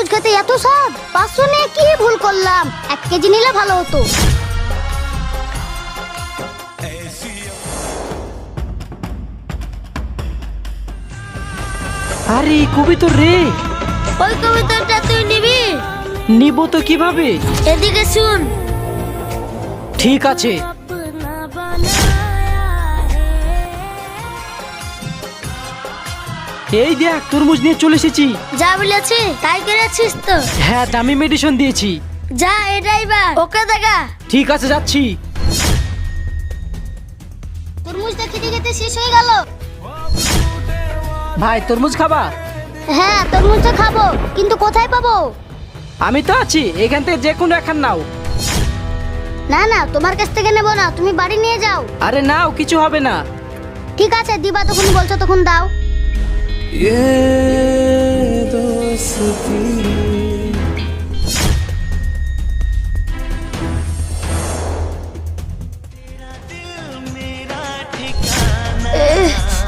এত স্বাদ পাঁচশো নিয়ে কি ভুল করলাম? এক কেজি নিলে ভালো হতো। আরে কবিতর রে। ওই কবিতাটা তুই নিবি? নিব তো কীভাবে? এদিকে শুন। ঠিক আছে। এই দেখ তরমুজ নিয়ে চলে এসেছি। যা বলেছি তাই করেছিস তো। হ্যাঁ দামি মেডিসিন দিয়েছি। যা এটাই বা ওকে দেখা ঠিক আছে যাচ্ছি। তরমুজটা খেতে খেতে শেষ হয়ে গেল। ভাই তরমুজ খাবা? হ্যাঁ তরমুজটা খাব। কিন্তু কোথায় পাবো? আমি তো আছি এখান থেকে যে কোনো এখন নাও। না না তোমার কাছ থেকে নেব না তুমি বাড়ি নিয়ে যাও। আরে নাও কিছু হবে না। ঠিক আছে দিবা তখন বলছো তখন দাও। এহ,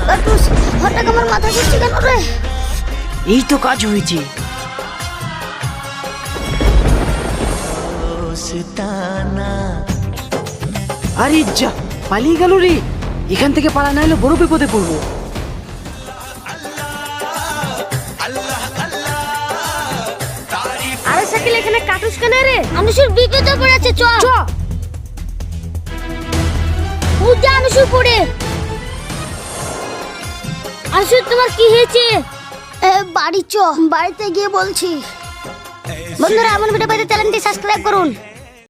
কাটুস, হঠাৎ আমার মাথা ঘুরছে কেন রে? এই তো কাজ হয়েছে। আরে যা পালিয়ে গেল রে। এখান থেকে পালা না হলে বড় বিপদে পড়ব। কাটুস কেন রে? আনুসুর বিপদে পড়েছে চ। চ। উঠে আনুসুর পড়ে আনুসুর তোমার কি হয়েছে? বাড়ি চ। বাড়িতে গিয়ে বলছি। বন্ধুরা আমার ভিডিও পেতে চ্যানেলটি সাবস্ক্রাইব করুন।